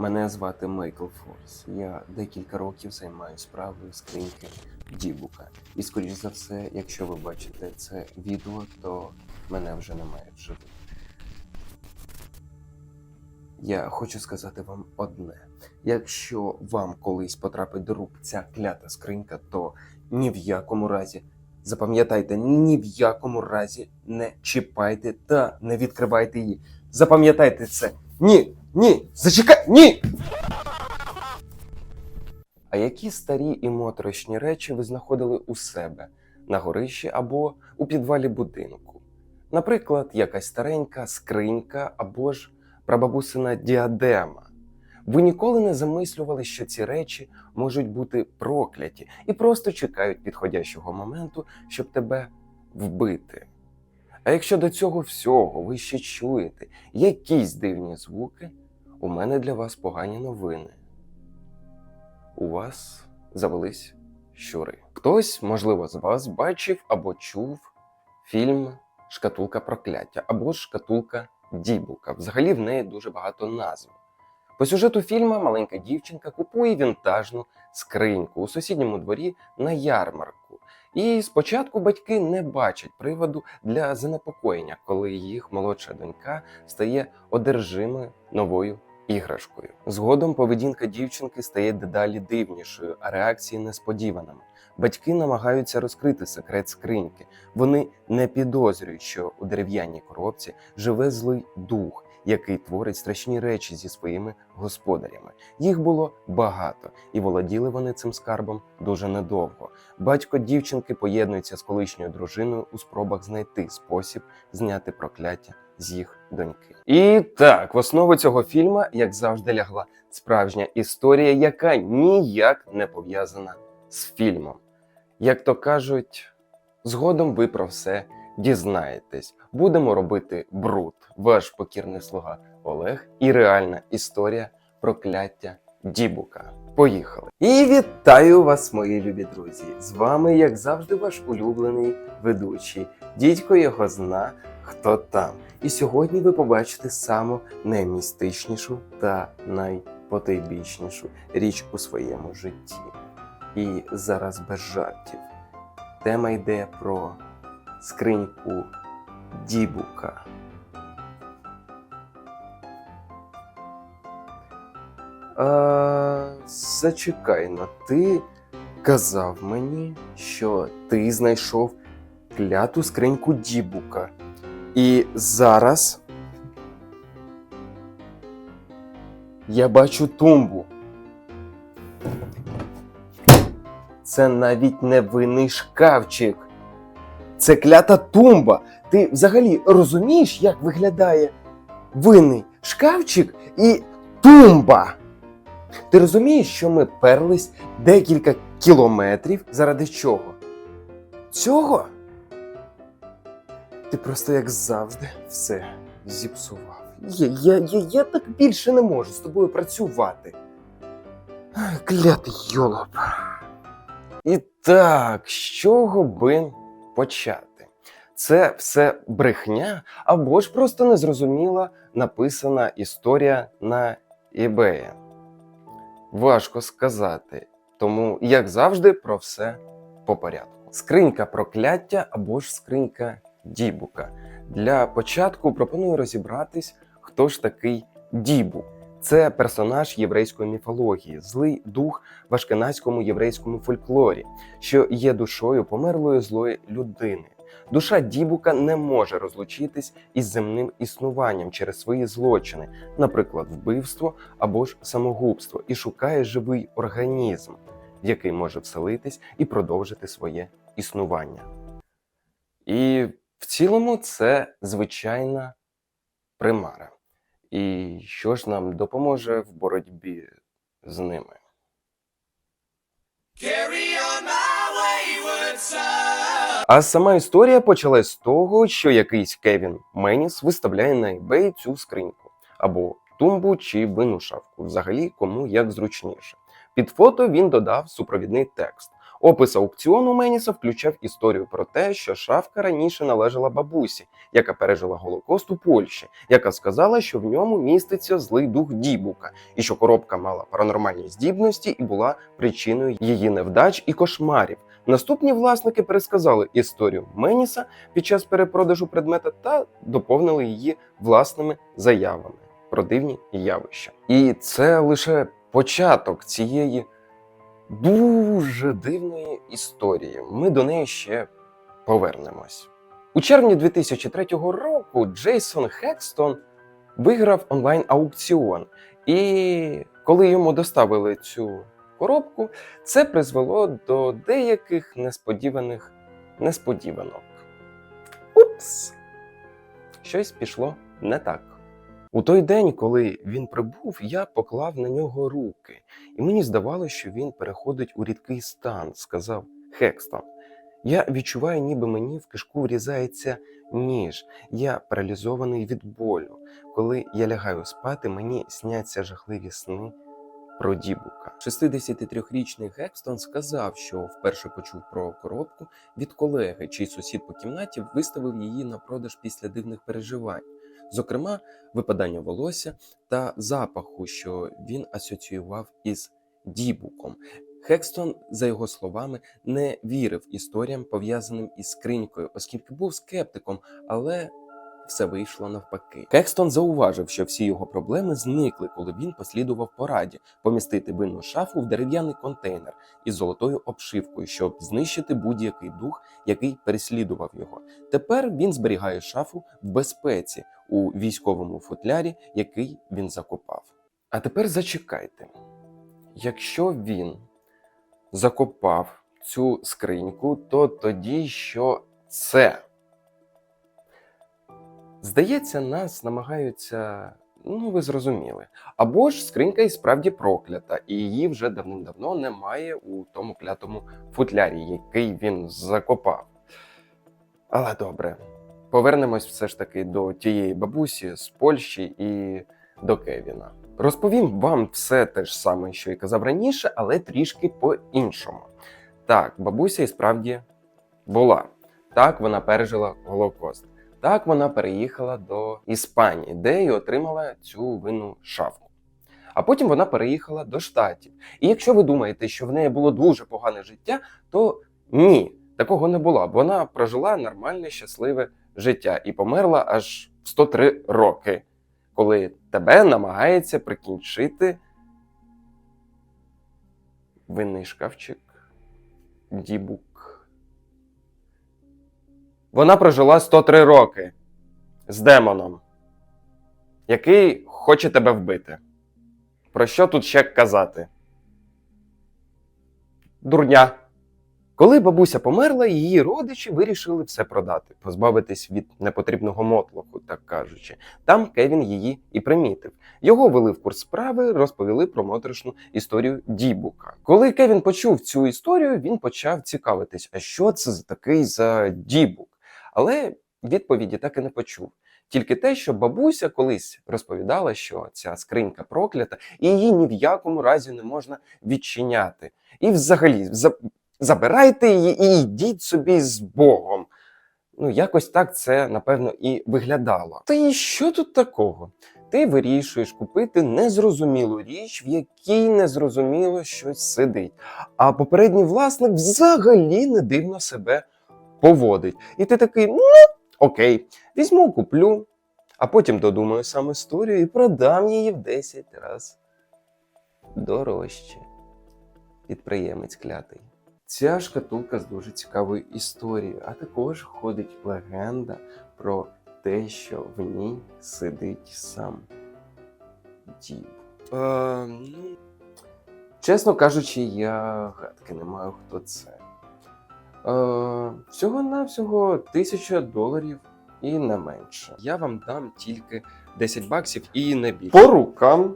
Мене звати Майкл Форс. Я декілька років займаюся справою скриньки Дібука. І скоріш за все, якщо ви бачите це відео, то мене вже немає в живих. Я хочу сказати вам одне: якщо вам колись потрапить до рук ця клята скринька, то ні в якому разі, запам'ятайте, ні в якому разі не чіпайте та не відкривайте її. Запам'ятайте це. Ні, ні, зачекай, ні. А які старі і моторошні речі ви знаходили у себе на горищі або у підвалі будинку? Наприклад, якась старенька скринька або ж прабабусина діадема. Ви ніколи не замислювали, що ці речі можуть бути прокляті і просто чекають підходящого моменту, щоб тебе вбити. А якщо до цього всього ви ще чуєте якісь дивні звуки, у мене для вас погані новини. У вас завелись щури. Хтось, можливо, з вас бачив або чув фільм Шкатулка прокляття або Шкатулка Дібука. Взагалі в неї дуже багато назв. По сюжету фільму маленька дівчинка купує вінтажну скриньку у сусідньому дворі на ярмарку. І спочатку батьки не бачать приводу для занепокоєння, коли їх молодша донька стає одержимою новою іграшкою. Згодом поведінка дівчинки стає дедалі дивнішою, а реакції несподіваними. Батьки намагаються розкрити секрет скриньки. Вони не підозрюють, що у дерев'яній коробці живе злий дух, який творить страшні речі зі своїми господарями. Їх було багато, і володіли вони цим скарбом дуже недовго. Батько дівчинки поєднується з колишньою дружиною у спробах знайти спосіб зняти прокляття з їх доньки. І так, в основу цього фільму, як завжди, лягла справжня історія, яка ніяк не пов'язана з фільмом. Як то кажуть, згодом ви про все дізнаєтесь. Будемо робити бруд. Ваш покірний слуга Олег і реальна історія прокляття Дібука. Поїхали! І вітаю вас, мої любі друзі! З вами, як завжди, ваш улюблений ведучий. Дідько його зна, хто там. І сьогодні ви побачите саму наймістичнішу та найпотайбічнішу річ у своєму житті. І зараз без жартів. Тема йде про скриньку Дібука. А, зачекай, но ти казав мені, що ти знайшов кляту скриньку Дібука. І зараз я бачу тумбу. Це навіть не винний шкафчик. Це клята тумба. Ти взагалі розумієш, як виглядає винний шкафчик і тумба? Ти розумієш, що ми перлись декілька кілометрів заради чого? Цього? Ти просто як завжди все зіпсував. Я, я, я, я так більше не можу з тобою працювати. Клятий йолоп. І так, з чого би почати? Це все брехня або ж просто незрозуміла написана історія на eBay. Важко сказати, тому, як завжди, про все по порядку. Скринька прокляття або ж скринька Дібука. Для початку пропоную розібратись, хто ж такий Дібук. Це персонаж єврейської міфології, злий дух в ашкеназькому єврейському фольклорі, що є душою померлої злої людини. Душа Дібука не може розлучитись із земним існуванням через свої злочини, наприклад, вбивство або ж самогубство, і шукає живий організм, в який може вселитись і продовжити своє існування. І в цілому це звичайна примара. І що ж нам допоможе в боротьбі з ними? Carry on my. А сама історія почалась з того, що якийсь Кевін Меніс виставляє на eBay цю скриньку або тумбу чи винну шафку, взагалі кому як зручніше. Під фото він додав супровідний текст. Опис аукціону Меніса включав історію про те, що шафка раніше належала бабусі, яка пережила Голокост у Польщі, яка сказала, що в ньому міститься злий дух Дібука, і що коробка мала паранормальні здібності і була причиною її невдач і кошмарів. Наступні власники пересказали історію Меніса під час перепродажу предмета та доповнили її власними заявами про дивні явища. І це лише початок цієї дуже дивної історії. Ми до неї ще повернемось. У червні 2003 року Джейсон Хекстон виграв онлайн-аукціон. І коли йому доставили цю коробку, це призвело до деяких несподіваних несподіванок. Упс! Щось пішло не так. У той день, коли він прибув, я поклав на нього руки, і мені здавалося, що він переходить у рідкий стан, сказав Хекстон. Я відчуваю, ніби мені в кишку врізається ніж. Я паралізований від болю. Коли я лягаю спати, мені сняться жахливі сни про дібука. 63-річний Гекстон сказав, що вперше почув про коробку від колеги, чий сусід по кімнаті виставив її на продаж після дивних переживань. Зокрема, випадання волосся та запаху, що він асоціював із дібуком. Хекстон, за його словами, не вірив історіям, пов'язаним із скринькою, оскільки був скептиком, але все вийшло навпаки. Хекстон зауважив, що всі його проблеми зникли, коли він послідував пораді помістити винну шафу в дерев'яний контейнер із золотою обшивкою, щоб знищити будь-який дух, який переслідував його. Тепер він зберігає шафу в безпеці у військовому футлярі, який він закопав. А тепер зачекайте. Якщо він закопав цю скриньку, то тоді що це? Здається, нас намагаються, ну ви зрозуміли. Або ж скринька і справді проклята, і її вже давним-давно немає у тому клятому футлярі, який він закопав. Але добре, повернемось все ж таки до тієї бабусі з Польщі і до Кевіна. Розповім вам все те ж саме, що і казав раніше, але трішки по-іншому. Так, бабуся і справді була. Так, вона пережила Голокост. Так, вона переїхала до Іспанії, де й отримала цю винну шафку. А потім вона переїхала до Штатів. І якщо ви думаєте, що в неї було дуже погане життя, то ні, такого не було. Вона прожила нормальне, щасливе життя і померла аж в 103 роки, коли тебе намагається прикінчити винний шкафчик Дібук. Вона прожила 103 роки з демоном, який хоче тебе вбити. Про що тут ще казати? Дурня. Коли бабуся померла, її родичі вирішили все продати, позбавитись від непотрібного мотлоху, так кажучи. Там Кевін її і примітив. Його вели в курс справи, розповіли про моторошну історію Дібука. Коли Кевін почув цю історію, він почав цікавитись, а що це за такий за Дібук? Але відповіді так і не почув. Тільки те, що бабуся колись розповідала, що ця скринька проклята, і її ні в якому разі не можна відчиняти. І взагалі, за... забирайте її і йдіть собі з Богом. Ну, якось так це, напевно, і виглядало. Та і що тут такого? Ти вирішуєш купити незрозумілу річ, в якій незрозуміло щось сидить. А попередній власник взагалі не дивно себе поводить. І ти такий, ну окей, візьму, куплю, а потім додумаю сам історію і продам її в 10 разів дорожче. Підприємець клятий. Ця шкатулка з дуже цікавою історією, а також ходить легенда про те, що в ній сидить сам дід. Е, ну, чесно кажучи, я гадки не маю, хто це. Е, всього-навсього 1000 доларів і не менше. Я вам дам тільки 10 баксів і не більше. По рукам.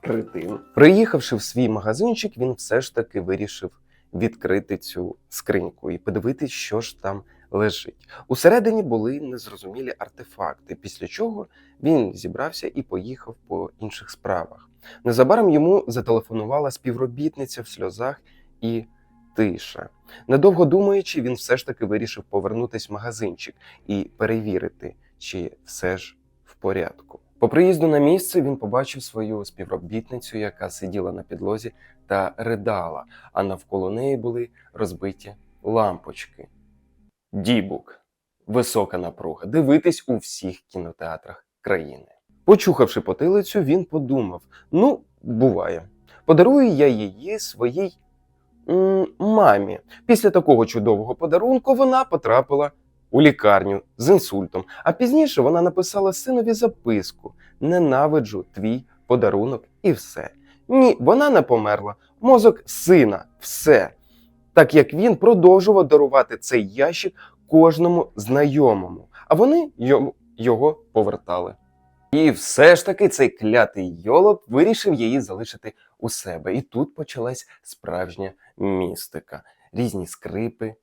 Кретин. Приїхавши в свій магазинчик, він все ж таки вирішив відкрити цю скриньку і подивитись, що ж там лежить. Усередині були незрозумілі артефакти, після чого він зібрався і поїхав по інших справах. Незабаром йому зателефонувала співробітниця в сльозах і тиша. Недовго думаючи, він все ж таки вирішив повернутись в магазинчик і перевірити, чи все ж в порядку. По приїзду на місце він побачив свою співробітницю, яка сиділа на підлозі та ридала, а навколо неї були розбиті лампочки. Дібук. Висока напруга. Дивитись у всіх кінотеатрах країни. Почухавши потилицю, він подумав: ну, буває, подарую я її своїй мамі. Після такого чудового подарунку вона потрапила у лікарню з інсультом. А пізніше вона написала синові записку: Ненавиджу твій подарунок і все. Ні, вона не померла. Мозок сина, все. Так як він продовжував дарувати цей ящик кожному знайомому, а вони його повертали. І все ж таки цей клятий йолоп вирішив її залишити у себе. І тут почалась справжня містика, різні скрипи,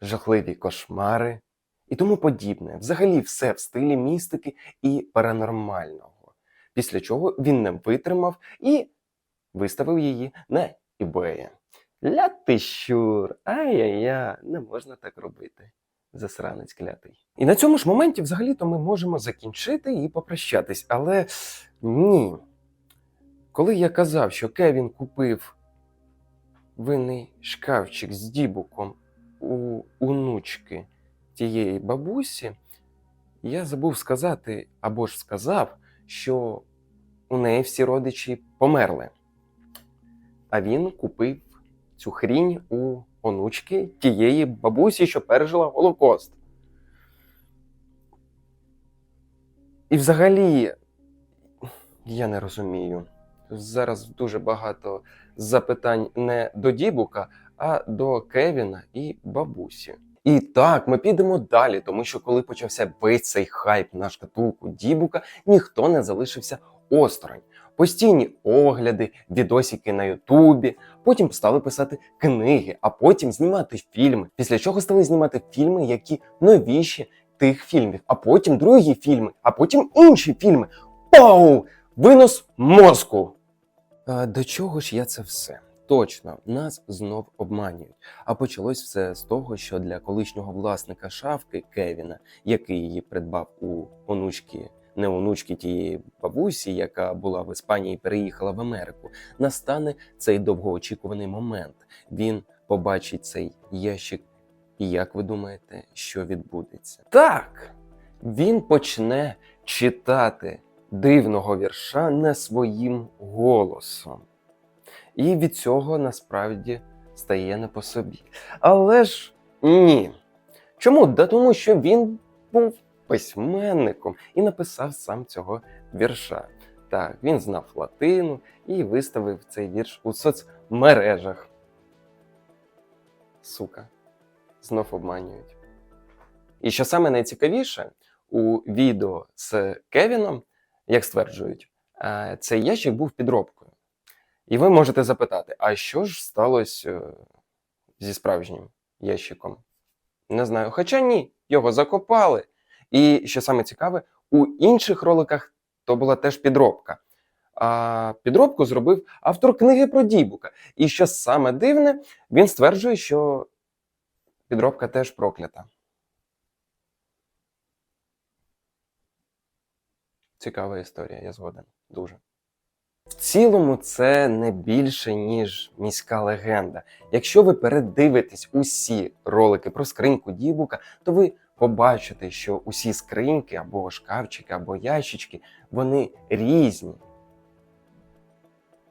жахливі кошмари і тому подібне. Взагалі все в стилі містики і паранормального. Після чого він не витримав і виставив її на eBay. Ля ти щур, ай-яй-я, не можна так робити. Засранець клятий. І на цьому ж моменті, взагалі-то, ми можемо закінчити і попрощатись. Але ні. Коли я казав, що Кевін купив винний шкафчик з дібуком у онучки тієї бабусі, я забув сказати або ж сказав, що у неї всі родичі померли. А він купив цю хрінь у онучки тієї бабусі, що пережила Голокост. І взагалі, я не розумію. Зараз дуже багато запитань не до Дібука, а до Кевіна і бабусі. І так, ми підемо далі, тому що коли почався весь цей хайп на шкатулку Дібука, ніхто не залишився осторонь. Постійні огляди, відосики на Ютубі, потім стали писати книги, а потім знімати фільми. Після чого стали знімати фільми, які новіші тих фільмів, а потім другі фільми, а потім інші фільми. Пау! Винос мозку! До чого ж я це все? Точно, нас знов обманюють. А почалось все з того, що для колишнього власника шафки Кевіна, який її придбав у онучки, не онучки тієї бабусі, яка була в Іспанії і переїхала в Америку, настане цей довгоочікуваний момент. Він побачить цей ящик. І як ви думаєте, що відбудеться? Так, він почне читати дивного вірша не своїм голосом. І від цього насправді стає не по собі. Але ж ні. Чому? Да тому що він був письменником і написав сам цього вірша. Так, він знав латину і виставив цей вірш у соцмережах. Сука, знов обманюють. І що саме найцікавіше, у відео з Кевіном, як стверджують, е, цей ящик був підробкою. І ви можете запитати, а що ж сталося е, зі справжнім ящиком? Не знаю. Хоча ні, його закопали. І що саме цікаве, у інших роликах то була теж підробка. А підробку зробив автор книги про Дібука. І що саме дивне, він стверджує, що підробка теж проклята. Цікава історія, я згоден. Дуже. В цілому це не більше, ніж міська легенда. Якщо ви передивитесь усі ролики про скриньку Дібука, то ви побачите, що усі скриньки або шкафчики, або ящички, вони різні.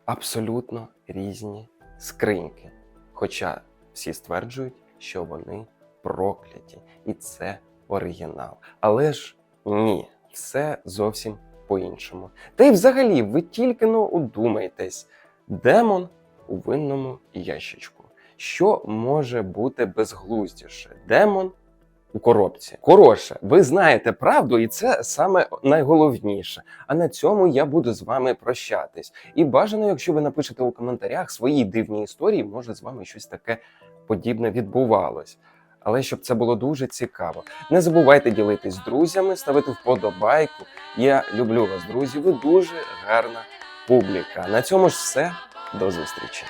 Абсолютно різні скриньки. Хоча всі стверджують, що вони прокляті, і це оригінал. Але ж ні, все зовсім по-іншому. Та й взагалі, ви тільки но удумайтесь, демон у винному ящичку. Що може бути безглуздіше? Демон у коробці. Коротше, ви знаєте правду, і це саме найголовніше. А на цьому я буду з вами прощатись. І бажано, якщо ви напишете у коментарях свої дивні історії, може з вами щось таке подібне відбувалось. але щоб це було дуже цікаво. Не забувайте ділитись з друзями, ставити вподобайку. Я люблю вас, друзі. Ви дуже гарна публіка. На цьому ж все. До зустрічі.